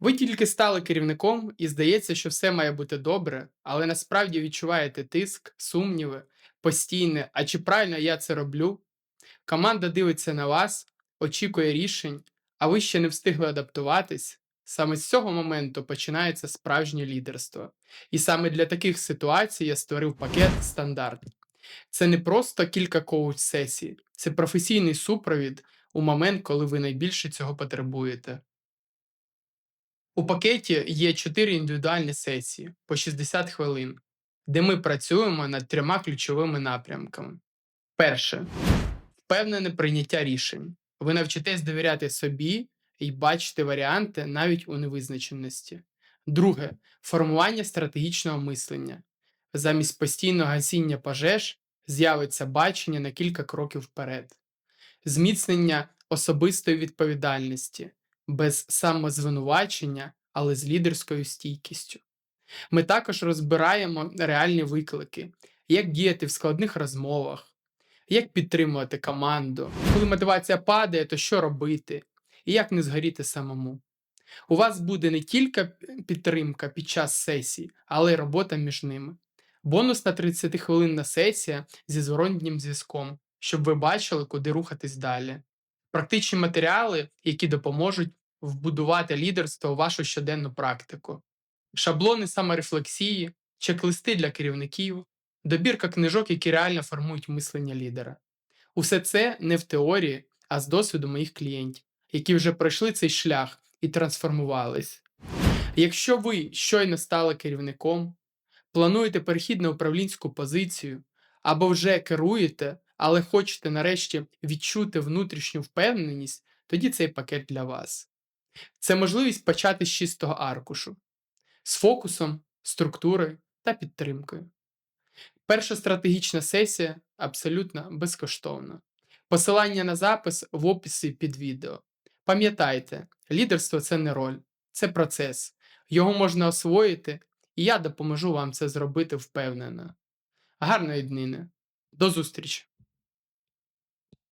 Ви тільки стали керівником, і здається, що все має бути добре, але насправді відчуваєте тиск, сумніви, постійне, а чи правильно я це роблю? Команда дивиться на вас, очікує рішень, а ви ще не встигли адаптуватись. Саме з цього моменту починається справжнє лідерство. І саме для таких ситуацій я створив пакет стандарт. Це не просто кілька коуч-сесій, це професійний супровід у момент, коли ви найбільше цього потребуєте. У пакеті є 4 індивідуальні сесії по 60 хвилин, де ми працюємо над трьома ключовими напрямками. Перше впевнене прийняття рішень. Ви навчитесь довіряти собі і бачити варіанти навіть у невизначеності. Друге формування стратегічного мислення. Замість постійного гасіння пожеж з'явиться бачення на кілька кроків вперед, зміцнення особистої відповідальності без самозвинувачення, але з лідерською стійкістю. Ми також розбираємо реальні виклики, як діяти в складних розмовах, як підтримувати команду, коли мотивація падає, то що робити, і як не згоріти самому. У вас буде не тільки підтримка під час сесії, але й робота між ними. Бонусна 30-хвилинна сесія зі зворотнім зв'язком, щоб ви бачили, куди рухатись далі. Практичні матеріали, які допоможуть вбудувати лідерство у вашу щоденну практику, шаблони саморефлексії, чек-листи для керівників, добірка книжок, які реально формують мислення лідера. Усе це не в теорії, а з досвіду моїх клієнтів, які вже пройшли цей шлях і трансформувались. Якщо ви щойно стали керівником, плануєте перехід на управлінську позицію або вже керуєте, але хочете нарешті відчути внутрішню впевненість, тоді цей пакет для вас. Це можливість почати з чистого аркушу, з фокусом, структурою та підтримкою. Перша стратегічна сесія абсолютно безкоштовна. Посилання на запис в описі під відео. Пам'ятайте, лідерство це не роль, це процес. Його можна освоїти, і я допоможу вам це зробити впевнено. Гарної днини. До зустрічі!